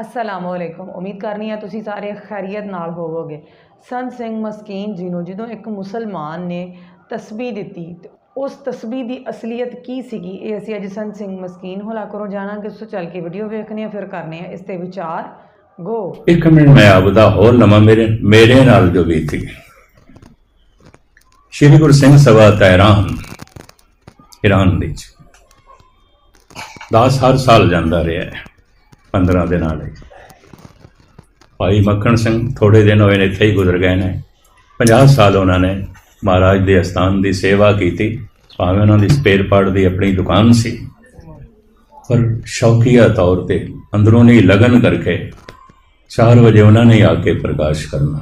ਅਸਲਾਮੁ ਅਲੈਕੁਮ ਉਮੀਦ ਕਰਨੀ ਹੈ ਤੁਸੀਂ ਸਾਰੇ ਖੈਰੀਅਤ ਨਾਲ ਹੋਵੋਗੇ। ਸੰਤ ਸਿੰਘ ਮਸਕੀਨ ਜੀ ਨੂੰ ਜਦੋਂ ਇੱਕ ਮੁਸਲਮਾਨ ਨੇ ਤਸਬੀਹ ਦਿੱਤੀ ਉਸ ਤਸਬੀਹ ਦੀ ਅਸਲੀਅਤ ਕੀ ਸੀਗੀ? ਇਹ ਅਸੀਂ ਅੱਜ ਸੰਤ ਸਿੰਘ ਮਸਕੀਨ ਹੋਲਾ ਕਰੋ ਜਾਣਾਂਗੇ। ਸੋ ਚੱਲ ਕੇ ਵੀਡੀਓ ਵੇਖਣੀ ਆ ਫਿਰ ਕਰਨੇ ਆ ਇਸ ਤੇ ਵਿਚਾਰ। ਗੋ ਇੱਕ ਮਿੰਟ, ਮੈਂ ਆਪਦਾ ਹੋਰ ਲਵਾਂ ਮੇਰੇ ਮੇਰੇ ਨਾਲ ਜੋ ਬੀਤੀ ਸ਼੍ਰੀ ਗੁਰੂ ਸਿੰਘ ਸਭਾ ਤਹਿਰਾਨ ਇਰਾਨ ਵਿੱਚ। ਦਾਸ ਹਰ ਸਾਲ ਜਾਂਦਾ ਰਿਹਾ ਹੈ। 15 ਦਿਨਾਂ ਲਈ। ਭਾਈ ਮੱਖਣ ਸਿੰਘ ਥੋੜੇ ਦਿਨ ਹੋਏ ਨੇ ਇੱਥੇ ਹੀ ਗੁਜ਼ਰ ਗਏ ਨੇ। 50 ਸਾਲ ਉਹਨਾਂ ਨੇ ਮਹਾਰਾਜ ਦੇ ਅਸਥਾਨ ਦੀ ਸੇਵਾ ਕੀਤੀ। ਭਾਵੇਂ ਉਹਨਾਂ ਦੀ ਸਪੇਅਰ ਪਾਰਟ ਦੀ ਆਪਣੀ ਦੁਕਾਨ ਸੀ। ਪਰ ਸ਼ੌਕੀਆ ਤੌਰ ਤੇ ਅੰਦਰੂਨੀ ਲਗਨ ਕਰਕੇ 4 ਵਜੇ ਉਹਨਾਂ ਨੇ ਆ ਕੇ ਪ੍ਰਕਾਸ਼ ਕਰਨਾ।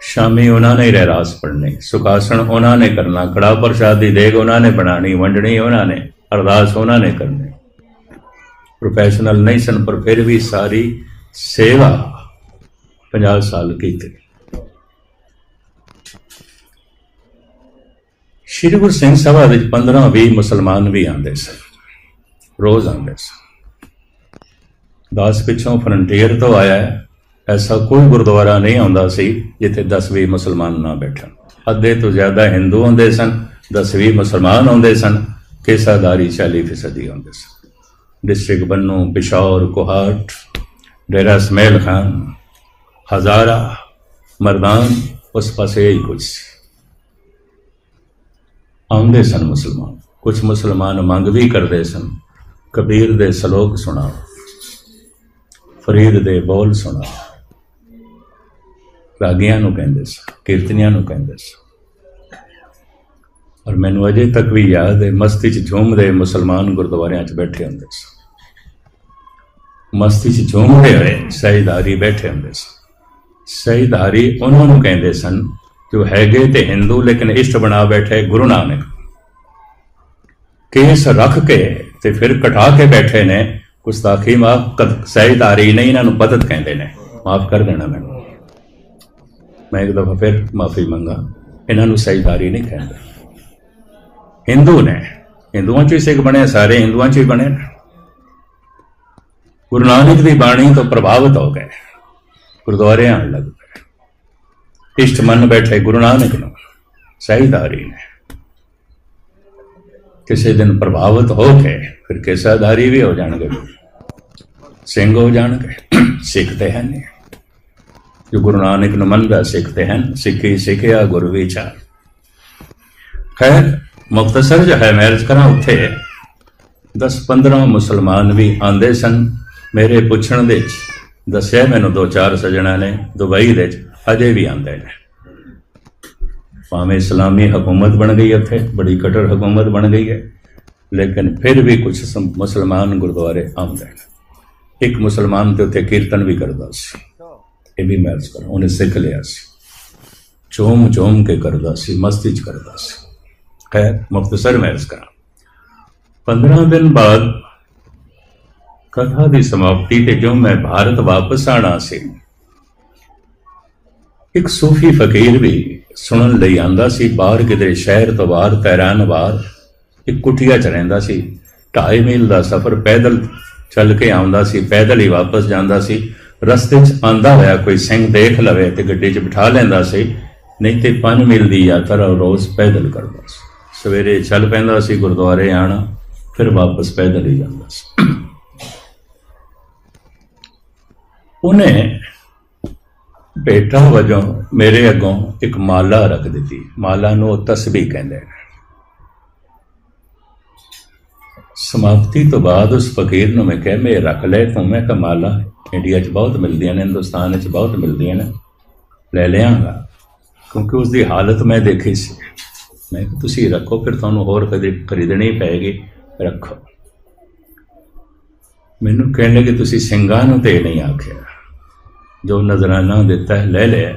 ਸ਼ਾਮੀ ਉਹਨਾਂ ਨੇ ਰਹਿਰਾਸ ਪੜ੍ਹਨੀ। ਸੁਖਾਸਣ ਉਹਨਾਂ ਨੇ ਕਰਨਾ। ਕੜਾ ਪ੍ਰਸ਼ਾਦ ਦੀ ਦੇਗ ਉਹਨਾਂ ਨੇ ਬਣਾਣੀ ਵੰਡਣੀ ਉਹਨਾਂ ਨੇ। ਅਰਦਾਸ ਉਹਨਾਂ ਨੇ ਕਰਨੀ। ਪ੍ਰੋਫੈਸ਼ਨਲ ਨਹੀਂ ਸਨ, ਪਰ ਫਿਰ ਵੀ ਸਾਰੀ ਸੇਵਾ 50 ਸਾਲ ਕੀਤੀ। ਸ਼੍ਰੀ ਗੁਰੂ ਸਿੰਘ ਸਭਾ ਵਿੱਚ 15 20 ਮੁਸਲਮਾਨ ਵੀ ਆਉਂਦੇ ਸਨ, ਰੋਜ਼ ਆਉਂਦੇ ਸਨ। ਦਸ ਪਿੱਛੋਂ ਫਰੰਟੀਅਰ ਤੋਂ ਆਇਆ, ਐਸਾ ਕੋਈ ਗੁਰਦੁਆਰਾ ਨਹੀਂ ਆਉਂਦਾ ਸੀ ਜਿੱਥੇ 10-20 ਮੁਸਲਮਾਨ ਨਾ ਬੈਠਣ। ਅੱਧੇ ਤੋਂ ਜ਼ਿਆਦਾ ਹਿੰਦੂ ਆਉਂਦੇ ਸਨ 10-20 ਮੁਸਲਮਾਨ ਆਉਂਦੇ ਸਨ ਕੇਸਾਦਾਰੀ 40 ਫੀਸਦੀ ਆਉਂਦੇ ਸਨ। ਡਿਸਟ੍ਰਿਕਟ ਬੰਨੂ ਪਿਸ਼ੌਰ ਕੋਹਾਟ, ਡੇਰਾ ਸਮੇਲ ਖਾਨ, ਹਜ਼ਾਰਾ, ਮਰਦਾਨ, ਉਸ ਪਾਸੇ ਹੀ ਕੁਝ ਸੀ। ਆਉਂਦੇ ਸਨ ਮੁਸਲਮਾਨ, ਕੁਝ ਮੁਸਲਮਾਨ ਮੰਗ ਵੀ ਕਰਦੇ ਸਨ, ਕਬੀਰ ਦੇ ਸ਼ਲੋਕ ਸੁਣਾਓ, ਫਰੀਦ ਦੇ ਬੋਲ ਸੁਣਾਓ। ਰਾਗੀਆਂ ਨੂੰ ਕਹਿੰਦੇ ਸਨ, ਕੀਰਤਨੀਆਂ ਨੂੰ ਕਹਿੰਦੇ ਸਨ। ਔਰ ਮੈਨੂੰ ਅਜੇ ਤੱਕ ਵੀ ਯਾਦ ਹੈ ਮਸਤੀ 'ਚ ਝੂਮਦੇ ਮੁਸਲਮਾਨ ਗੁਰਦੁਆਰਿਆਂ 'ਚ ਬੈਠੇ ਹੁੰਦੇ ਸਨ। ਮਸਤੀ 'ਚ ਝੂਮਦੇ ਹੋਏ ਸਹਿਦਾਰੀ ਬੈਠੇ ਹੁੰਦੇ ਸਨ। ਸਹਿਦਾਰੀ ਉਹਨਾਂ ਨੂੰ ਕਹਿੰਦੇ ਸਨ ਜੋ ਹੈਗੇ ਤੇ ਹਿੰਦੂ, ਲੇਕਿਨ ਇਸ਼ਟ ਬਣਾ ਬੈਠੇ ਗੁਰੂ ਨਾਨਕ। ਕੇਸ ਰੱਖ ਕੇ ਤੇ ਫਿਰ ਕਟਾ ਕੇ ਬੈਠੇ ਨੇ। ਗੁਸਤਾਖੀ ਮਾਫ ਸਹਿਦਾਰੀ ਨਹੀਂ ਇਹਨਾਂ ਨੂੰ ਬਦਤ ਕਹਿੰਦੇ ਨੇ। ਮਾਫ ਕਰ ਦੇਣਾ ਮੈਨੂੰ। ਮੈਂ ਇੱਕ ਦਫਾ ਫਿਰ ਮਾਫੀ ਮੰਗਾ। ਇਹਨਾਂ ਨੂੰ ਸਹਿਦਾਰੀ ਨਹੀਂ ਕਹਿੰਦੇ। ਹਿੰਦੂ ਨੇ। ਹਿੰਦੂਆਂ ਚ ਹੀ ਸਿੱਖ ਬਣੇ, ਸਾਰੇ ਹਿੰਦੂਆਂ ਚ ਹੀ ਬਣੇ ਨੇ। ਗੁਰੂ ਨਾਨਕ ਦੀ ਬਾਣੀ ਤੋਂ ਪ੍ਰਭਾਵਿਤ ਹੋ ਗਏ। ਗੁਰਦੁਆਰੇ ਆਉਣ ਲੱਗ ਪਏ। ਇਸ਼ਟ ਮੰਨ ਬੈਠੇ ਗੁਰੂ ਨਾਨਕ ਨੂੰ। ਸਹੀਦਾਰੀ ਨੇ। ਕਿਸੇ ਦਿਨ ਪ੍ਰਭਾਵਿਤ ਹੋ ਕੇ ਫਿਰ ਕੇਸਾਦਾਰੀ ਵੀ ਹੋ ਜਾਣਗੇ। ਸਿੰਘ ਹੋ ਜਾਣਗੇ। ਸਿੱਖਦੇ ਹਨ ਜੋ ਗੁਰੂ ਨਾਨਕ ਨੂੰ ਮੰਨਦਾ ਸਿੱਖਦੇ ਹਨ ਸਿੱਖੀ ਸਿੱਖਿਆ ਗੁਰੂ ਵਿਚਾਰ। ਖੈਰ ਮੁਖਤਸਰ ਜੋ ਹੈ ਮੈਰਿਜ ਕਰਾਂ, ਉੱਥੇ 10 15 ਮੁਸਲਮਾਨ ਵੀ ਆਂਦੇ ਸਨ। ਮੇਰੇ ਪੁੱਛਣ ਦੇ ਵਿੱਚ ਦੱਸਿਆ ਮੈਨੂੰ ਦੋ ਚਾਰ ਸਜਣਾ ਨੇ, ਦੁਬਈ ਦੇ ਵਿੱਚ ਅਜੇ ਵੀ ਆਂਦੇ ਨੇ। ਭਾਵੇਂ ਇਸਲਾਮੀ ਹਕੂਮਤ ਬਣ ਗਈ ਉੱਥੇ, ਬੜੀ ਕਟਰ ਹਕੂਮਤ ਬਣ ਗਈ ਹੈ, ਲੇਕਿਨ ਫਿਰ ਵੀ ਕੁਝ ਸਮ- ਮੁਸਲਮਾਨ ਗੁਰਦੁਆਰੇ ਆਉਂਦੇ ਨੇ। ਇੱਕ ਮੁਸਲਮਾਨ ਤੇ ਉੱਥੇ ਕੀਰਤਨ ਵੀ ਕਰਦਾ ਸੀ। ਇਹ ਵੀ ਮੈਂ ਕਰਾਂ, ਉਹਨੇ ਸਿੱਖ ਲਿਆ ਸੀ। ਚੋਮ ਚੋਮ ਕੇ ਕਰਦਾ ਸੀ, ਮਸਤੀ ਚ ਕਰਦਾ ਸੀ। ਖੈਰ ਮੁਖਤਸਰ ਮੈਂ ਕਰਾਂ। 15 ਦਿਨ ਬਾਅਦ ਕਥਾ ਦੀ ਸਮਾਪਤੀ ਤੇ ਜੋ ਮੈਂ ਭਾਰਤ ਵਾਪਸ ਆਣਾ ਸੀ। ਇੱਕ ਸੂਫੀ ਫਕੀਰ ਵੀ ਸੁਣਨ ਲਈ ਆਂਦਾ ਸੀ, ਬਾਹਰ ਕਿਤੇ ਸ਼ਹਿਰ ਤੋਂ ਬਾਹਰ ਤਹਿਰਾਨ ਬਾਹਰ, ਇੱਕ ਕੁਟੀਆ ਚ ਰਹਿੰਦਾ ਸੀ। ਢਾਈ ਮੀਲ ਦਾ ਸਫ਼ਰ ਪੈਦਲ ਚੱਲ ਕੇ ਆਉਂਦਾ ਸੀ, ਪੈਦਲ ਹੀ ਵਾਪਸ ਜਾਂਦਾ ਸੀ। ਰਸਤੇ 'ਚ ਆਂਦਾ ਹੋਇਆ ਕੋਈ ਸਿੰਘ ਦੇਖ ਲਵੇ ਤੇ ਗੱਡੀ 'ਚ ਬਿਠਾ ਲੈਂਦਾ ਸੀ, ਨਹੀਂ ਤੇ 5 ਮੀਲ ਦੀ ਯਾਤਰਾ ਰੋਜ਼ ਪੈਦਲ ਕਰਦਾ ਸੀ। ਸਵੇਰੇ ਚੱਲ ਪੈਂਦਾ ਸੀ ਗੁਰਦੁਆਰੇ ਆਣਾ, ਫਿਰ ਵਾਪਸ ਪੈਦਲ ਹੀ ਜਾਂਦਾ ਸੀ। ਉਹਨੇ ਬੇਟਾ ਵਜੋਂ ਮੇਰੇ ਅੱਗੋਂ ਇੱਕ ਮਾਲਾ ਰੱਖ ਦਿੱਤੀ। ਮਾਲਾ ਨੂੰ ਉਹ ਤਸਬੀਹ ਕਹਿੰਦੇ ਨੇ ਸਮਾਪਤੀ ਤੋਂ ਬਾਅਦ ਉਸ ਫਕੀਰ ਨੂੰ ਮੈਂ ਕਿਹਾ ਮੈਂ ਰੱਖ ਲੈ ਤੂੰ, ਮੈਂ ਕਿਹਾ, ਮਾਲਾ ਇੰਡੀਆ 'ਚ ਬਹੁਤ ਮਿਲਦੀਆਂ ਨੇ, ਹਿੰਦੁਸਤਾਨ 'ਚ ਬਹੁਤ ਮਿਲਦੀਆਂ ਨੇ। ਲੈ ਲਿਆਂਗਾ। ਕਿਉਂਕਿ ਉਸ ਦੀ ਹਾਲਤ ਮੈਂ ਦੇਖੀ ਸੀ। ਮੈਂ ਕਿਹਾ, ਤੁਸੀਂ ਰੱਖੋ, ਫਿਰ ਤੁਹਾਨੂੰ ਹੋਰ ਕਦੇ ਖਰੀਦਣੀ ਪੈਗੀ ਰੱਖੋ। ਮੈਨੂੰ ਕਹਿਣ ਲੱਗੇ ਤੁਸੀਂ ਸਿੰਘਾਂ ਨੂੰ ਤੇ ਨਹੀਂ ਆਖਿਆ। ਜੋ ਨਜ਼ਰਾਨਾ ਦਿੱਤਾ ਹੈ, ਲੈ ਲਿਆ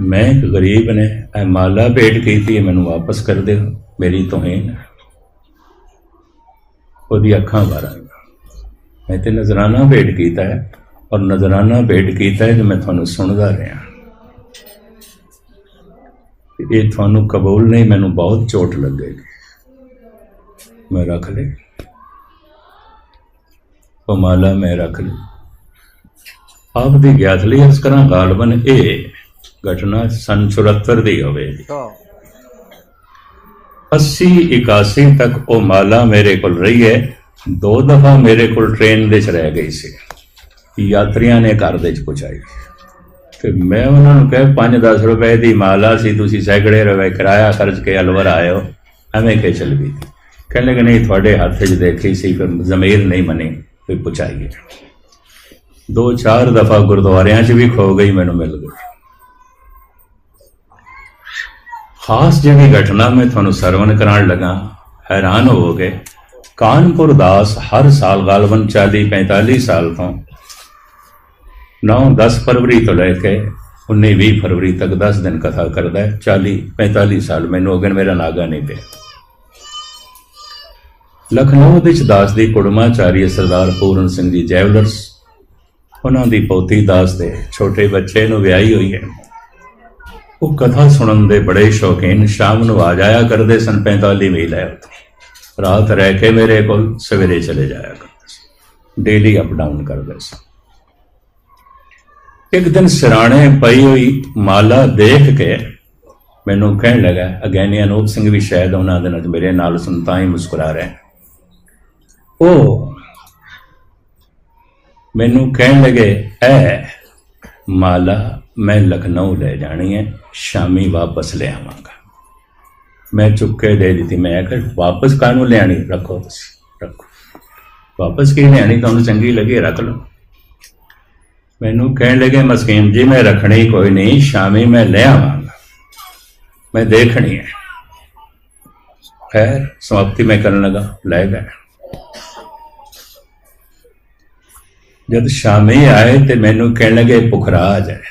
ਮੈਂ ਇੱਕ ਗਰੀਬ ਨੇ, ਇਹ ਮਾਲਾ ਭੇਟ ਕੀਤੀ ਹੈ, ਮੈਨੂੰ ਵਾਪਸ ਕਰ ਦਿਓ, ਮੇਰੀ ਤੋਹੀਨ ਹੈ। ਉਹਦੀ ਅੱਖਾਂ ਭਰ ਆਈਆਂ ਮੈਂ ਤੇ ਨਜ਼ਰਾਨਾ ਭੇਟ ਕੀਤਾ ਹੈ, ਔਰ ਨਜ਼ਰਾਨਾ ਭੇਟ ਕੀਤਾ ਹੈ ਜੋ ਮੈਂ ਤੁਹਾਨੂੰ ਸੁਣਦਾ ਰਿਹਾ। ਇਹ ਤੁਹਾਨੂੰ ਕਬੂਲ ਨਹੀਂ, ਮੈਨੂੰ ਬਹੁਤ ਚੋਟ ਲੱਗੇਗੀ। ਮੈਂ ਰੱਖ ਲਈ ਉਹ ਮਾਲਾ ਮੈਂ ਰੱਖ ਲਈ ਆਪ ਦੀ ਗਿਆਤ ਲਈ ਅਰਜ਼ ਕਰਾਂ ਗਾਲਬਨ ਇਹ ਘਟਨਾ ਸੰਨ 74 ਦੀ ਹੋਵੇ। ਵਾਹ 80 81 ਤੱਕ ਉਹ ਮਾਲਾ ਮੇਰੇ ਕੋਲ ਰਹੀ ਹੈ। ਦੋ ਦਫਾ ਮੇਰੇ ਕੋਲ ਟ੍ਰੇਨ ਦੇ ਚ ਰਹਿ ਗਈ ਸੀ। ਯਾਤਰੀਆਂ ਨੇ ਘਰ ਦੇ ਚ ਪਹੁੰਚਾਈ ਤੇ ਮੈਂ ਉਹਨਾਂ ਨੂੰ ਕਹੇ 5-10 ਰੁਪਏ ਦੀ ਮਾਲਾ ਸੀ ਤੁਸੀਂ ਸੈਂਕੜੇ ਰੁਪਏ ਕਿਰਾਇਆ ਖਰਚ ਕੇ ਅਲਵਰ ਆਇਓ। ਐਵੇਂ ਕਿ ਚੱਲ ਗਈ। ਕਹਿੰਦੇ ਕਿ ਨਹੀਂ ਤੁਹਾਡੇ ਹੱਥ 'ਚ ਦੇਖੀ ਸੀ ਫਿਰ ਜ਼ਮੀਰ ਨਹੀਂ ਮਨੀ ਵੀ ਪਹੁੰਚਾਈਏ ਦੋ ਚਾਰ ਦਫਾ ਗੁਰਦੁਆਰਿਆਂ 'ਚ ਵੀ ਖੋ ਗਈ ਮੈਨੂੰ ਮਿਲ ਗਈ ਖਾਸ ਜਿਹੜੀ ਘਟਨਾ ਮੈਂ ਤੁਹਾਨੂੰ ਸਰਵਨ ਕਰਾਉਣ ਲੱਗਾ, ਹੈਰਾਨ ਹੋਵੋਗੇ ਕਾਨਪੁਰ ਦਾਸ ਹਰ ਸਾਲ ਗਾਲਬਨ 40 45 ਸਾਲ ਤੋਂ 9 10 ਫਰਵਰੀ ਤੋਂ ਲੈ ਕੇ 19 20 ਫਰਵਰੀ ਤੱਕ 10 ਦਿਨ ਕਥਾ ਕਰਦਾ ਹੈ। 40 45 ਸਾਲ ਮੈਨੂੰ ਹੋ ਮੇਰਾ ਨਾਗਾ ਨਹੀਂ ਪਿਆ। ਲਖਨਊ ਵਿੱਚ ਦਾਸ ਦੀ ਕੁੜਮਾਚਾਰੀ ਸਰਦਾਰ ਪੂਰਨ ਸਿੰਘ ਜੀ ਜੈਵਲਰਸ ਉਹਨਾਂ ਦੀ ਪੋਤੀ ਦਾਸ ਦੇ ਛੋਟੇ ਬੱਚੇ ਨੂੰ ਵਿਆਹੀ ਹੋਈ ਹੈ। ਉਹ ਕਥਾ ਸੁਣਨ ਦੇ ਬੜੇ ਸ਼ੌਕੀਨ ਸ਼ਾਮ ਨੂੰ ਆ ਜਾਇਆ ਕਰਦੇ ਸਨ 45 ਮੀਲ ਹੈ ਉੱਥੇ। ਰਾਤ ਰਹਿ ਕੇ ਮੇਰੇ ਕੋਲ ਸਵੇਰੇ ਚਲੇ ਜਾਇਆ ਕਰਦੇ ਸੀ ਡੇਲੀ ਅਪ ਡਾਊਨ ਕਰਦੇ ਸੀ ਇੱਕ ਦਿਨ ਸਿਰਾਣੇ ਪਈ ਹੋਈ ਮਾਲਾ ਦੇਖ ਕੇ ਮੈਨੂੰ ਕਹਿਣ ਲੱਗਾ, ਅਗੈਨੀ ਅਨੂਪ ਸਿੰਘ ਵੀ ਸ਼ਾਇਦ ਉਹਨਾਂ ਦੇ ਨਾਲ ਮੇਰੇ ਨਾਲ ਸੁਣ ਤਾਂ ਹੀ ਮੁਸਕਰਾ ਰਹੇ ਉਹ ਮੈਨੂੰ ਕਹਿਣ ਲੱਗੇ, ਐ, ਮਾਲਾ, ਮੈਂ ਲਖਨਊ ਲੈ ਜਾਣੀ ਹੈ ਸ਼ਾਮੀ ਵਾਪਸ ਲੈ ਆਵਾਂਗਾ। ਮੈਂ ਚੁੱਕ ਕੇ ਦੇ ਦਿੱਤੀ, ਮੈਂ ਕਿ ਵਾਪਸ ਕਾਹਨੂੰ ਲਿਆਣੀ ਰੱਖੋ ਤੁਸੀਂ, ਰੱਖੋ। ਵਾਪਸ ਕੀ ਲਿਆਣੀ ਤੁਹਾਨੂੰ ਚੰਗੀ ਲੱਗੇ, ਰੱਖ ਲਓ। ਮੈਨੂੰ ਕਹਿਣ ਲੱਗੇ, ਮਸਕੀਨ ਜੀ, ਮੈਂ ਰੱਖਣੀ ਕੋਈ ਨਹੀਂ, ਸ਼ਾਮੀ ਮੈਂ ਲੈ ਆਵਾਂਗਾ। ਮੈਂ ਦੇਖਣੀ ਹੈ ਖੈਰ, ਸਮਾਪਤੀ ਮੈਂ ਕਰਨ ਲਗਾ, ਲੈ ਗਏ। ਜਦ ਸ਼ਾਮੀ ਆਏ ਤੇ ਮੈਨੂੰ ਕਹਿਣ ਲੱਗੇ ਪੁਖਰਾਜ ਹੈ।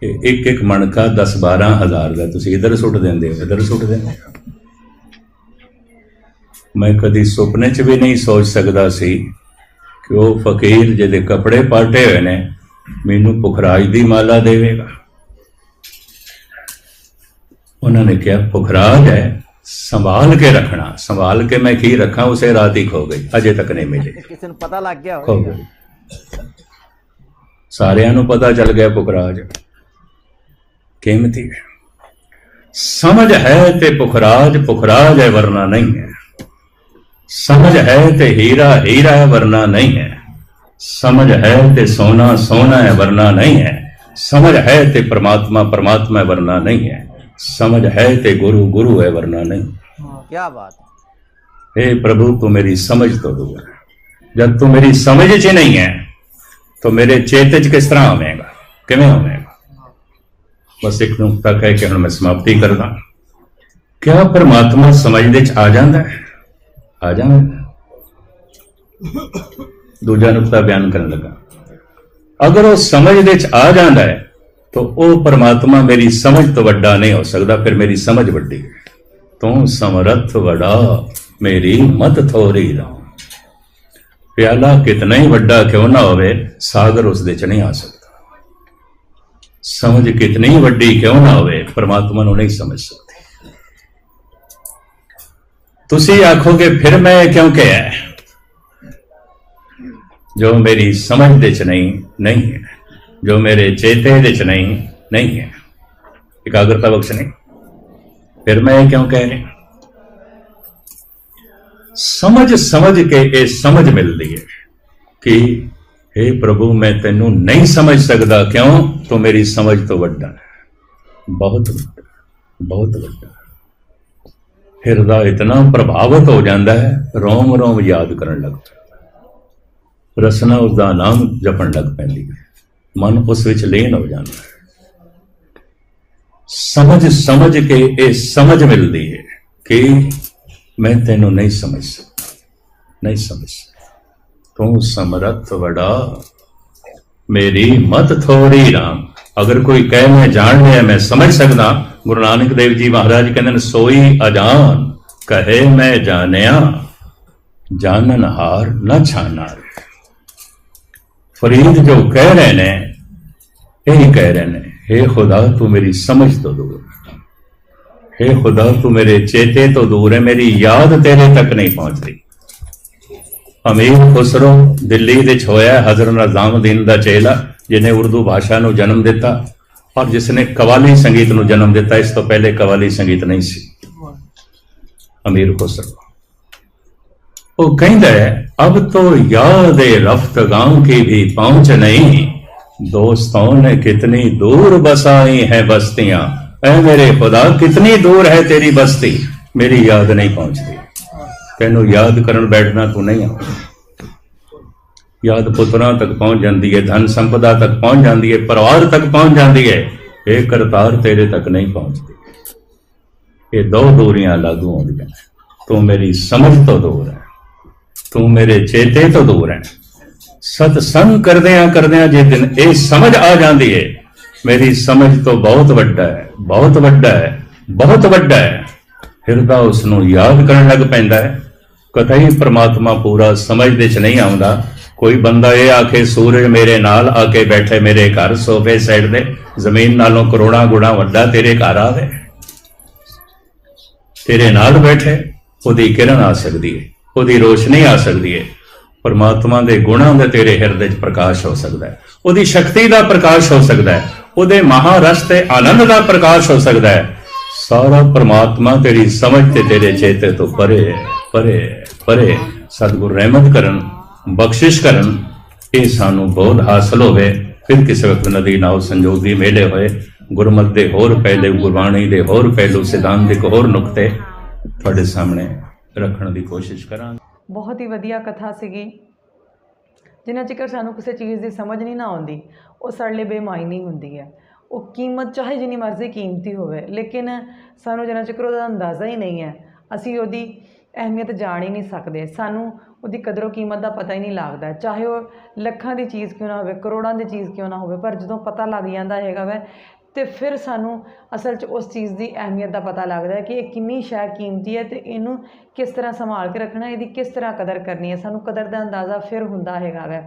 ਕਿ ਇੱਕ ਇੱਕ ਮਣਕਾ 10 12 ਹਜ਼ਾਰ ਦਾ। ਤੁਸੀਂ ਇਧਰ ਸੁੱਟ ਦਿੰਦੇ ਹੋ, ਇਧਰ ਸੁੱਟ ਦਿੰਦੇ ਹੋ। ਮੈਂ ਕਦੀ ਸੁਪਨੇ 'ਚ ਵੀ ਨਹੀਂ ਸੋਚ ਸਕਦਾ ਸੀ ਕਿ ਉਹ ਫਕੀਰ ਜਿਹਦੇ ਕੱਪੜੇ ਪਾਟੇ ਹੋਏ ਨੇ, ਮੈਨੂੰ ਪੁਖਰਾਜ ਦੀ ਮਾਲਾ ਦੇਵੇਗਾ। ਉਹਨਾਂ ਨੇ ਕਿਹਾ ਪੁਖਰਾਜ ਹੈ। ਸੰਭਾਲ ਕੇ ਰੱਖਣਾ ਸੰਭਾਲ ਕੇ ਮੈਂ ਕੀ ਰੱਖਾਂ ਉਸੇ ਰਾਤ ਹੀ ਖੋ ਗਈ ਅਜੇ ਤੱਕ ਨਹੀਂ ਮਿਲੀ। ਕਿਸੇ ਨੂੰ ਪਤਾ ਲੱਗ ਗਿਆ ਖੋ ਗਈ। ਸਾਰਿਆਂ ਨੂੰ ਪਤਾ ਚੱਲ ਗਿਆ ਪੁਖਰਾਜ ਕੀਮਤੀ ਸਮਝ ਹੈ ਤੇ ਪੁਖਰਾਜ ਪੁਖਰਾਜ ਹੈ ਵਰਨਾ ਨਹੀਂ ਹੈ। ਸਮਝ ਹੈ ਤੇ ਹੀਰਾ ਹੀਰਾ ਹੈ ਵਰਨਾ ਨਹੀਂ ਹੈ। ਸਮਝ ਹੈ ਤੇ ਸੋਨਾ ਸੋਨਾ ਹੈ ਵਰਨਾ ਨਹੀਂ ਹੈ। ਸਮਝ ਹੈ ਤੇ ਪ੍ਰਮਾਤਮਾ ਪ੍ਰਮਾਤਮਾ ਹੈ ਵਰਨਾ ਨਹੀਂ ਹੈ। समझ है ते गुरु गुरु है वरना नहीं। हाँ, क्या बात हे। प्रभु तू मेरी समझ तो दूर जब तू मेरी समझ च नहीं है तो मेरे चेत च किस तरह आवेगा किमें आवेगा बस एक नुकता कह के हम मैं समाप्ति करदा क्या परमात्मा समझ दे आ जाता है? आ जाता दूजा नुकता बयान कर लगा। अगर वो समझ दे आ जाता है ਜਾਂਦਾ ਹੈ ਤਾਂ ਉਹ ਪਰਮਾਤਮਾ ਮੇਰੀ ਸਮਝ ਤੋਂ ਵੱਡਾ ਨਹੀਂ ਹੋ ਸਕਦਾ ਫਿਰ ਮੇਰੀ ਸਮਝ ਵੱਡੀ ਹੈ ਤੂੰ ਸਮਰੱਥ ਵਡਾ ਮੇਰੀ ਮਤ ਥੋੜੀ ਦਾ ਪਿਆਲਾ ਕਿਤਨਾ ਹੀ ਵੱਡਾ ਕਿਉਂ ਨਾ ਹੋਵੇ ਸਾਗਰ ਉਸ ਦੇ ਚ ਨਹੀਂ ਆ ਸਕਦਾ ਸਮਝ ਕਿਤਨੀ ਹੀ ਵੱਡੀ ਕਿਉਂ ਨਾ ਹੋਵੇ ਪਰਮਾਤਮਾ ਨੂੰ ਨਹੀਂ ਸਮਝ ਸਕਦੇ ਤੁਸੀਂ ਆਖੋਗੇ ਫਿਰ ਮੈਂ ਇਹ ਕਿਉਂ ਕਿਹਾ ਜੋ ਮੇਰੀ ਸਮਝ ਦੇ ਚ ਨਹੀਂ ਨਹੀਂ ਹੈ ਜੋ ਮੇਰੇ ਚੇਤੇ ਦੇ ਚ ਨਹੀਂ ਨਹੀਂ ਹੈ। ਇਕਾਗਰਤਾ ਬਖਸ਼ ਨਹੀਂ। ਫਿਰ ਮੈਂ ਇਹ ਕਿਉਂ ਕਹਿ ਰਿਹਾ? ਸਮਝ ਸਮਝ ਕੇ ਇਹ ਸਮਝ ਮਿਲਦੀ ਹੈ ਕਿ हे ਪ੍ਰਭੂ, ਮੈਂ ਤੈਨੂੰ ਨਹੀਂ ਸਮਝ ਸਕਦਾ। ਕਿਉਂ? ਤੂੰ ਮੇਰੀ ਸਮਝ ਤੋਂ ਵੱਡਾ ਹੈ। ਬਹੁਤ ਵੱਡਾ ਬਹੁਤ ਵੱਡਾ। ਹਿਰਦਾ ਇਤਨਾ ਪ੍ਰਭਾਵਿਤ ਹੋ ਜਾਂਦਾ ਹੈ ਰੋਮ ਰੋਮ ਯਾਦ ਕਰਨ ਲੱਗ ਪੈਂਦਾ ਰਸਨਾ ਉਸ ਦਾ ਨਾਮ ਜਪਣ ਲੱਗ ਪੈਂਦੀ ਹੈ। ਮਨ ਉਸ ਵਿੱਚ ਲੀਨ ਹੋ ਜਾਂਦਾ ਹੈ। ਸਮਝ ਸਮਝ ਕੇ ਇਹ ਸਮਝ ਮਿਲਦੀ ਹੈ ਕਿ ਮੈਂ ਤੈਨੂੰ ਨਹੀਂ ਸਮਝ ਸਕਦਾ। ਨਹੀਂ ਸਮਝ ਤੂੰ ਸਮਰੱਥ ਵੜਾ ਮੇਰੀ ਮਤ ਥੋੜੀ ਰਾਮ। ਅਗਰ ਕੋਈ ਕਹੇ, ਮੈਂ ਜਾਣ ਲਿਆ ਮੈਂ ਸਮਝ ਸਕਦਾ। ਗੁਰੂ ਨਾਨਕ ਦੇਵ ਜੀ ਮਹਾਰਾਜ ਕਹਿੰਦੇ ਨੇ, ਸੋਈ ਅਜਾਨ, ਕਹੇ, ਮੈਂ ਜਾਣਿਆ। ਜਾਣਨ ਹਾਰ ਨਾ ਛਾਨਾ ਫਰੀਦ ਜੋ ਕਹਿ ਰਹੇ ਨੇ ਇਹ ਕਹਿ ਰਹੇ ਨੇ हे खुदा तू मेरी समझ तो दूर हे खुदा तू मेरे चेते तो दूर है मेरी याद तेरे तक नहीं पहुंचती ਅਮੀਰ ਖੁਸਰੋ ਦਿੱਲੀ ਵਿੱਚ ਹੋਇਆ ਹਜ਼ਰਤ ਨਿਜ਼ਾਮੁਦੀਨ ਦਾ ਚੇਲਾ ਜਿਨੇ ਉਰਦੂ ਭਾਸ਼ਾ ਨੂੰ ਜਨਮ ਦਿੱਤਾ ਔਰ ਜਿਸ ਨੇ ਕਵਾਲੀ ਸੰਗੀਤ ਨੂੰ ਜਨਮ ਦਿੱਤਾ ਇਸ ਤੋਂ ਪਹਿਲੇ ਕਵਾਲੀ ਸੰਗੀਤ ਨਹੀਂ ਸੀ ਅਮੀਰ ਖੁਸਰੋ ਉਹ ਕਹਿੰਦਾ ਹੈ ਅਬ ਤੋ ਯਾਦ ਏ ਰਫਤਗਾਂ ਕੀ ਵੀ ਪਹੁੰਚ ਨਹੀਂ ਦੋਸਤों ने कितनी दूर बसाई है बस्तियां ऐ मेरे खुदा कितनी दूर है तेरी बस्ती मेरी याद नहीं पहुंचती ਤੈਨੂੰ ਯਾਦ ਕਰਨ ਬੈਠਣਾ ਤੂੰ ਨਹੀਂ ਆ ਯਾਦ ਪੁੱਤਰਾਂ ਤੱਕ ਪਹੁੰਚ ਜਾਂਦੀ ਹੈ ਧਨ ਸੰਪਦਾ ਤੱਕ ਪਹੁੰਚ ਜਾਂਦੀ ਹੈ ਪਰਿਵਾਰ ਤੱਕ ਪਹੁੰਚ ਜਾਂਦੀ ਹੈ ਇਹ ਕਰਤਾਰ ਤੇਰੇ ਤੱਕ ਨਹੀਂ ਪਹੁੰਚਦੀ ਇਹ ਦੋ ਦੂਰੀਆਂ ਲਾਗੂ ਹੁੰਦੀਆਂ ਨੇ ਤੂੰ ਮੇਰੀ ਸਮਝ ਤੋਂ ਦੂਰ ਹੈ ਤੂੰ ਮੇਰੇ ਚੇਤੇ ਤੋਂ ਦੂਰ ਹੈ ਸਤਸੰਗ ਕਰਦਿਆਂ ਕਰਦਿਆਂ ਜੇ ਦਿਨ ਇਹ ਸਮਝ ਆ ਜਾਂਦੀ ਹੈ ਮੇਰੀ ਸਮਝ ਤੋਂ ਬਹੁਤ ਵੱਡਾ ਹੈ, ਬਹੁਤ ਵੱਡਾ ਹੈ, ਬਹੁਤ ਵੱਡਾ ਹੈ। ਹਿਰਦਾ ਉਸ ਨੂੰ ਯਾਦ ਕਰਨ ਲੱਗ ਪੈਂਦਾ ਹੈ। ਕਤਈ ਪ੍ਰਮਾਤਮਾ ਪੂਰਾ ਸਮਝ ਦੇ ਚ ਨਹੀਂ ਆਉਂਦਾ। ਕੋਈ ਬੰਦਾ ਇਹ ਆ ਕੇ ਸੂਰਜ ਮੇਰੇ ਨਾਲ ਆ ਕੇ ਬੈਠੇ, ਮੇਰੇ ਘਰ ਸੋਫੇ ਸਾਈਡ ਦੇ ਜ਼ਮੀਨ ਨਾਲੋਂ ਕਰੋੜਾਂ ਗੁਣਾ ਵੱਡਾ ਤੇਰੇ ਘਰ ਆਵੇ। ਤੇਰੇ ਨਾਲ ਬੈਠੇ, ਉਹਦੀ ਕਿਰਨ ਆ ਸਕਦੀ ਹੈ ਉਹਦੀ ਰੋਸ਼ਨੀ ਆ ਸਕਦੀ ਹੈ ਪਰਮਾਤਮਾ ਦੇ ਗੁਣਾਂ ਦਾ ਤੇਰੇ ਹਿਰਦੇ 'ਚ ਪ੍ਰਕਾਸ਼ ਹੋ ਸਕਦਾ ਹੈ। ਉਹਦੀ ਸ਼ਕਤੀ ਦਾ ਪ੍ਰਕਾਸ਼ ਹੋ ਸਕਦਾ ਹੈ। ਉਹਦੇ ਮਹਾਰਸ ਤੇ ਆਨੰਦ ਦਾ ਪ੍ਰਕਾਸ਼ ਹੋ ਸਕਦਾ ਹੈ। ਸਾਰਾ ਪਰਮਾਤਮਾ ਤੇਰੀ ਸਮਝ ਤੇ ਤੇਰੇ ਚੇਤੇ ਤੋਂ ਪਰੇ ਪਰੇ ਪਰੇ ਸਤਿਗੁਰ ਰਹਿਮਤ ਕਰਨ, ਬਖਸ਼ਿਸ਼ ਕਰਨ, ਇਹ ਸਾਨੂੰ ਬਹੁਤ ਹਾਸਲ ਹੋਵੇ। ਫਿਰ ਕਿਸੇ ਵਕਤ ਨਦੀ ਨਾਉ ਸੰਜੋਗ ਦੀ ਮੇਲੇ ਹੋਏ। ਗੁਰਮਤਿ ਦੇ ਹੋਰ ਪਹਿਲੇ, ਗੁਰਬਾਣੀ ਦੇ ਹੋਰ ਪਹਿਲੂ ਸਿਧਾਂਤਿਕ ਹੋਰ ਨੁਕਤੇ ਤੁਹਾਡੇ ਸਾਹਮਣੇ ਰੱਖਣ ਦੀ ਕੋਸ਼ਿਸ਼ ਕਰਾਂਗੇ। ਬਹੁਤ ਹੀ ਵਧੀਆ ਕਥਾ ਸੀਗੀ। ਜਿੰਨਾ ਚਿਕਰ ਸਾਨੂੰ ਕਿਸੇ ਚੀਜ਼ ਦੀ ਸਮਝ ਨਹੀਂ ਨਾ ਆਉਂਦੀ, ਉਹ ਸਾਡੇ ਲਈ ਬੇਮਾਇਨੀ ਹੁੰਦੀ ਹੈ। ਉਹ ਕੀਮਤ ਚਾਹੇ ਜਿੰਨੀ ਮਰਜ਼ੀ ਕੀਮਤੀ ਹੋਵੇ, ਲੇਕਿਨ ਸਾਨੂੰ ਜਿੰਨਾ ਚਿਕਰ ਉਹਦਾ ਅੰਦਾਜ਼ਾ ਹੀ ਨਹੀਂ ਹੈ। ਅਸੀਂ ਉਹਦੀ ਅਹਿਮੀਅਤ ਜਾਣ ਹੀ ਨਹੀਂ ਸਕਦੇ। ਸਾਨੂੰ ਉਹਦੀ ਕਦਰੋ ਕੀਮਤ ਦਾ ਪਤਾ ਹੀ ਨਹੀਂ ਲੱਗਦਾ। ਚਾਹੇ ਉਹ ਲੱਖਾਂ ਦੀ ਚੀਜ਼ ਕਿਉਂ ਨਾ ਹੋਵੇ, ਕਰੋੜਾਂ ਦੀ ਚੀਜ਼ ਕਿਉਂ ਨਾ ਹੋਵੇ, ਪਰ ਜਦੋਂ ਪਤਾ ਲੱਗ ਜਾਂਦਾ ਹੈਗਾ ਵੈ ਤੇ ਫਿਰ ਸਾਨੂੰ ਅਸਲ 'ਚ ਉਸ ਚੀਜ਼ ਦੀ ਅਹਿਮੀਅਤ ਦਾ ਪਤਾ ਲੱਗਦਾ ਹੈ ਕਿ ਇਹ ਕਿੰਨੀ ਸ਼ੈ ਕੀਮਤੀ ਹੈ ਤੇ ਇਹਨੂੰ ਕਿਸ ਤਰ੍ਹਾਂ ਸੰਭਾਲ ਕੇ ਰੱਖਣਾ ਇਹਦੀ ਕਿਸ ਤਰ੍ਹਾਂ ਕਦਰ ਕਰਨੀ ਹੈ। ਸਾਨੂੰ ਕਦਰ ਦਾ ਅੰਦਾਜ਼ਾ ਫਿਰ ਹੁੰਦਾ ਹੈਗਾ ਵੈ।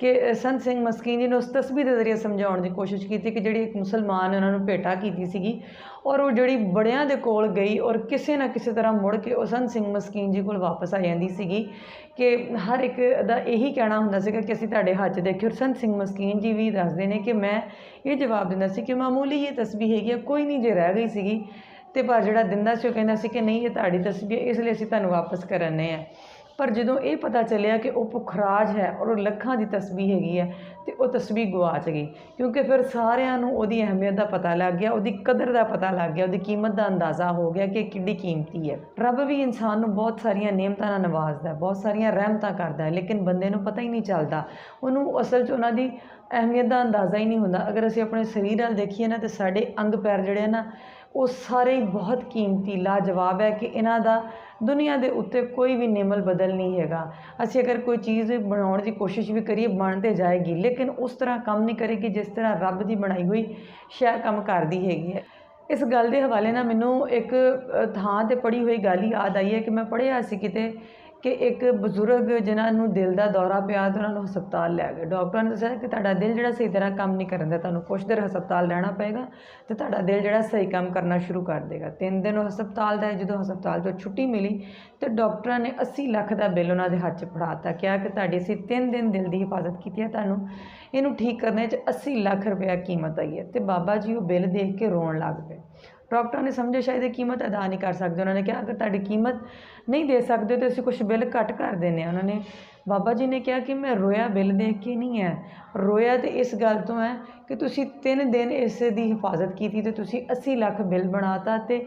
ਕਿ ਸੰਤ ਸਿੰਘ ਮਸਕੀਨ ਜੀ ਨੇ ਉਸ ਤਸਬੀਹ ਦੇ ਜ਼ਰੀਏ ਸਮਝਾਉਣ ਦੀ ਕੋਸ਼ਿਸ਼ ਕੀਤੀ ਕਿ ਜਿਹੜੀ ਇੱਕ ਮੁਸਲਮਾਨ ਨੇ ਉਹਨਾਂ ਨੂੰ ਭੇਟਾ ਕੀਤੀ ਸੀਗੀ ਔਰ ਉਹ ਜਿਹੜੀ ਬੜਿਆਂ ਦੇ ਕੋਲ ਗਈ ਔਰ ਕਿਸੇ ਨਾ ਕਿਸੇ ਤਰ੍ਹਾਂ ਮੁੜ ਕੇ ਉਹ ਸੰਤ ਸਿੰਘ ਮਸਕੀਨ ਜੀ ਕੋਲ ਵਾਪਸ ਆ ਜਾਂਦੀ ਸੀਗੀ ਕਿ ਹਰ ਇੱਕ ਦਾ ਇਹੀ ਕਹਿਣਾ ਹੁੰਦਾ ਸੀਗਾ ਕਿ ਅਸੀਂ ਤੁਹਾਡੇ ਹੱਥ 'ਚ ਦੇਖਿਓ ਔਰ ਸੰਤ ਸਿੰਘ ਮਸਕੀਨ ਜੀ ਵੀ ਦੱਸਦੇ ਨੇ ਕਿ ਮੈਂ ਇਹ ਜਵਾਬ ਦਿੰਦਾ ਸੀ ਕਿ ਮਾਮੂਲੀ ਇਹ ਤਸਬੀਹ ਹੈਗੀ ਆ, ਕੋਈ ਨਹੀਂ ਜੇ ਰਹਿ ਗਈ ਸੀਗੀ ਤੇ ਪਰ ਜਿਹੜਾ ਦਿੰਦਾ ਸੀ ਉਹ ਕਹਿੰਦਾ ਸੀ ਕਿ ਨਹੀਂ, ਇਹ ਤੁਹਾਡੀ ਤਸਬੀਹ ਹੈ ਇਸ ਲਈ ਅਸੀਂ ਤੁਹਾਨੂੰ ਵਾਪਸ ਕਰਨੇ ਆ ਪਰ ਜਦੋਂ ਇਹ ਪਤਾ ਚੱਲਿਆ ਕਿ ਉਹ ਪੁਖਰਾਜ ਹੈ ਔਰ ਉਹ ਲੱਖਾਂ ਦੀ ਤਸਬੀਹ ਹੈਗੀ ਹੈ, ਤੇ ਉਹ ਤਸਬੀਹ ਗਵਾਚ ਗਈ, ਕਿਉਂਕਿ ਫਿਰ ਸਾਰਿਆਂ ਨੂੰ ਉਹਦੀ ਅਹਿਮੀਅਤ ਦਾ ਪਤਾ ਲੱਗ ਗਿਆ, ਉਹਦੀ ਕਦਰ ਦਾ ਪਤਾ ਲੱਗ ਗਿਆ, ਉਹਦੀ ਕੀਮਤ ਦਾ ਅੰਦਾਜ਼ਾ ਹੋ ਗਿਆ ਕਿ ਇਹ ਕਿੰਨੀ ਕੀਮਤੀ ਹੈ। ਰੱਬ ਵੀ ਇਨਸਾਨ ਨੂੰ ਬਹੁਤ ਸਾਰੀਆਂ ਨਿਯਮਤਾਂ ਨਾਲ ਨਵਾਜ਼ਦਾ ਹੈ ਬਹੁਤ ਸਾਰੀਆਂ ਰਹਿਮਤਾਂ ਕਰਦਾ ਹੈ, ਲੇਕਿਨ ਬੰਦੇ ਨੂੰ ਪਤਾ ਹੀ ਨਹੀਂ ਚੱਲਦਾ, ਉਹਨੂੰ ਅਸਲ 'ਚ ਉਹਨਾਂ ਦੀ ਅਹਿਮੀਅਤ ਦਾ ਅੰਦਾਜ਼ਾ ਹੀ ਨਹੀਂ ਹੁੰਦਾ। ਅਗਰ ਅਸੀਂ ਆਪਣੇ ਸਰੀਰ ਨਾਲ ਦੇਖੀਏ ਨਾ, ਤੇ ਸਾਡੇ ਅੰਗ ਪੈਰ ਜਿਹੜੇ ਆ ਨਾ ਉਹ ਸਾਰੇ ਬਹੁਤ ਕੀਮਤੀ, ਲਾਜਵਾਬ ਹੈ ਕਿ ਇਹਨਾਂ ਦਾ ਦੁਨੀਆ ਦੇ ਉੱਤੇ ਕੋਈ ਵੀ ਨਿਮਲ ਬਦਲ ਨਹੀਂ ਹੈਗਾ। ਅਸੀਂ ਅਗਰ ਕੋਈ ਚੀਜ਼ ਬਣਾਉਣ ਦੀ ਕੋਸ਼ਿਸ਼ ਵੀ ਕਰੀਏ, ਬਣ ਤੇ ਜਾਏਗੀ, ਲੇਕਿਨ ਉਸ ਤਰ੍ਹਾਂ ਕੰਮ ਨਹੀਂ ਕਰੇਗੀ ਜਿਸ ਤਰ੍ਹਾਂ ਰੱਬ ਦੀ ਬਣਾਈ ਹੋਈ ਸ਼ੈ ਕੰਮ ਕਰਦੀ ਹੈਗੀ ਹੈ। ਇਸ ਗੱਲ ਦੇ ਹਵਾਲੇ ਨਾਲ ਮੈਨੂੰ ਇੱਕ ਥਾਂ ਤੇ ਪੜੀ ਹੋਈ ਗੱਲ ਯਾਦ ਆਈ ਹੈ ਕਿ ਮੈਂ ਪੜ੍ਹਿਆ ਸੀ ਕਿਤੇ ਕਿ ਇੱਕ ਬਜ਼ੁਰਗ ਜਿਨ੍ਹਾਂ ਨੂੰ ਦਿਲ ਦਾ ਦੌਰਾ ਪਿਆ ਤੇ ਉਹਨਾਂ ਨੂੰ ਹਸਪਤਾਲ ਲੈ ਗਏ। ਡਾਕਟਰਾਂ ਨੇ ਦੱਸਿਆ ਕਿ ਤੁਹਾਡਾ ਦਿਲ ਜਿਹੜਾ ਸਹੀ ਤਰ੍ਹਾਂ ਕੰਮ ਨਹੀਂ ਕਰਨ ਦਿਆ, ਤੁਹਾਨੂੰ ਕੁਛ ਦੇਰ ਹਸਪਤਾਲ ਰਹਿਣਾ ਪਏਗਾ ਤੇ ਤੁਹਾਡਾ ਦਿਲ ਜਿਹੜਾ ਸਹੀ ਕੰਮ ਕਰਨਾ ਸ਼ੁਰੂ ਕਰ ਦੇਗਾ। ਤਿੰਨ ਦਿਨ ਉਹ ਹਸਪਤਾਲ ਦਾ ਜਦੋਂ ਹਸਪਤਾਲ ਤੋਂ ਛੁੱਟੀ ਮਿਲੀ ਤੇ ਡਾਕਟਰਾਂ ਨੇ 80 ਲੱਖ ਦਾ ਬਿੱਲ ਉਹਨਾਂ ਦੇ ਹੱਥ 'ਚ ਫੜਾਤਾ ਕਿਹਾ ਕਿ ਤੁਹਾਡੀ ਅਸੀਂ ਤਿੰਨ ਦਿਨ ਦਿਲ ਦੀ ਹਿਫਾਜ਼ਤ ਕੀਤੀ ਹੈ, ਤੁਹਾਨੂੰ ਇਹਨੂੰ ਠੀਕ ਕਰਨੇ 'ਚ 80 ਲੱਖ ਰੁਪਇਆ ਕੀਮਤ ਆਈ ਹੈ ਤੇ ਬਾਬਾ ਜੀ ਉਹ ਬਿੱਲ ਦੇਖ ਕੇ ਰੋਣ ਲੱਗ ਪਏ। ਡਾਕਟਰ ਨੇ ਸਮਝਿਆ ਸ਼ਾਇਦ ਇਹ ਕੀਮਤ ਅਦਾ ਨਹੀਂ ਕਰ ਸਕਦੇ। ਉਹਨਾਂ ਨੇ ਕਿਹਾ, ਅਗਰ ਤੁਹਾਡੀ ਕੀਮਤ ਨਹੀਂ ਦੇ ਸਕਦੇ ਤਾਂ ਅਸੀਂ ਕੁਝ ਬਿੱਲ ਘੱਟ ਕਰ ਦਿੰਦੇ ਹਾਂ। ਉਹਨਾਂ ਨੇ ਬਾਬਾ ਜੀ ਨੇ ਕਿਹਾ ਕਿ ਮੈਂ ਰੋਇਆ ਬਿੱਲ ਦੇਖ ਕੇ ਨਹੀਂ ਹੈ। ਰੋਇਆ ਤੇ ਇਸ ਗੱਲ ਤੋਂ ਹੈ ਕਿ ਤੁਸੀਂ ਤਿੰਨ ਦਿਨ ਇਸ ਦੀ ਹਿਫਾਜ਼ਤ ਕੀਤੀ ਤੇ ਤੁਸੀਂ 80 ਲੱਖ ਬਿੱਲ ਬਣਾਤਾ ਤੇ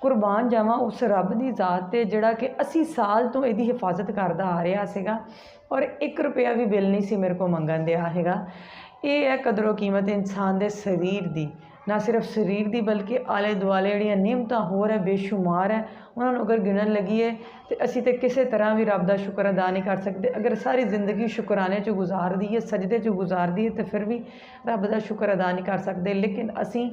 ਕੁਰਬਾਨ ਜਾਵਾਂ ਉਸ ਰੱਬ ਦੀ ਜ਼ਾਤ ਤੇ ਜਿਹੜਾ ਕਿ 80 ਸਾਲ ਤੋਂ ਇਹਦੀ ਹਿਫਾਜ਼ਤ ਕਰਦਾ ਆ ਰਿਹਾ ਸੀਗਾ ਔਰ 1 ਰੁਪਿਆ ਵੀ ਬਿੱਲ ਨਹੀਂ ਸੀ ਮੇਰੇ ਕੋਲ ਮੰਗਣ ਦਿਆ ਹੈਗਾ। ਇਹ ਹੈ ਕਦਰੋ ਕੀਮਤ ਇਨਸਾਨ ਦੇ ਸਰੀਰ ਦੀ। ਨਾ ਸਿਰਫ ਸਰੀਰ ਦੀ, ਬਲਕਿ ਆਲੇ ਦੁਆਲੇ ਜਿਹੜੀਆਂ ਨਿਯਮਤਾਂ ਹੋਰ ਹੈ, ਬੇਸ਼ੁਮਾਰ ਹੈ, ਉਹਨਾਂ ਨੂੰ ਅਗਰ ਗਿਣਨ ਲੱਗੀਏ ਤੇ ਅਸੀਂ ਤੇ ਕਿਸੇ ਤਰ੍ਹਾਂ ਵੀ ਰੱਬ ਦਾ ਸ਼ੁਕਰ ਅਦਾ ਨਹੀਂ ਕਰ ਸਕਦੇ। ਅਗਰ ਸਾਰੀ ਜ਼ਿੰਦਗੀ ਸ਼ੁਕਰਾਨੇ 'ਚ ਗੁਜ਼ਾਰ ਦਈਏ ਸਜਦੇ 'ਚ ਗੁਜ਼ਾਰ ਦਈਏ ਤੇ ਫਿਰ ਵੀ ਰੱਬ ਦਾ ਸ਼ੁਕਰ ਅਦਾ ਨਹੀਂ ਕਰ ਸਕਦੇ। ਲੇਕਿਨ ਅਸੀਂ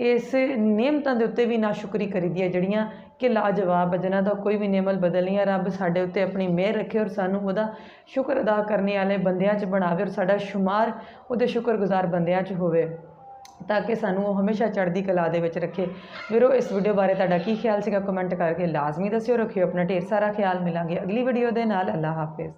ਇਸ ਨਿਯਮਤਾਂ ਦੇ ਉੱਤੇ ਵੀ ਨਾ ਨਾਸ਼ੁਕਰੀ ਕਰੀਦੀ ਹੈ, ਜਿਹੜੀਆਂ ਕਿ ਲਾਜਵਾਬ ਹੈ, ਜਿਨ੍ਹਾਂ ਦਾ ਕੋਈ ਵੀ ਨਿਯਮਲ ਬਦਲ ਨਹੀਂ ਹੈ। ਰੱਬ ਸਾਡੇ ਉੱਤੇ ਆਪਣੀ ਮਿਹਰ ਰੱਖੇ ਔਰ ਸਾਨੂੰ ਉਹਦਾ ਸ਼ੁਕਰ ਅਦਾ ਕਰਨੇ ਵਾਲੇ ਬੰਦਿਆਂ 'ਚ ਬਣਾਵੇ ਔਰ ਸਾਡਾ ਸ਼ੁਮਾਰ ਉਹਦੇ ਸ਼ੁਕਰਗੁਜ਼ਾਰ ਬੰਦਿਆਂ 'ਚ ਹੋਵੇ। ਤਾਂ ਕਿ ਸਾਨੂੰ ਉਹ ਹਮੇਸ਼ਾ ਚੜ੍ਹਦੀ ਕਲਾ ਦੇ ਵਿੱਚ ਰੱਖੇ। ਵੀਰੋ, ਇਸ ਵੀਡੀਓ ਬਾਰੇ ਤੁਹਾਡਾ ਕੀ ਖਿਆਲ ਸੀਗਾ? ਕਮੈਂਟ ਕਰਕੇ ਲਾਜ਼ਮੀ ਦੱਸਿਓ, ਰੱਖਿਓ ਆਪਣਾ ਢੇਰ ਸਾਰਾ ਖਿਆਲ। ਮਿਲਾਂਗੇ ਅਗਲੀ ਵੀਡੀਓ ਦੇ ਨਾਲ। ਅੱਲਾ ਹਾਫਿਜ਼।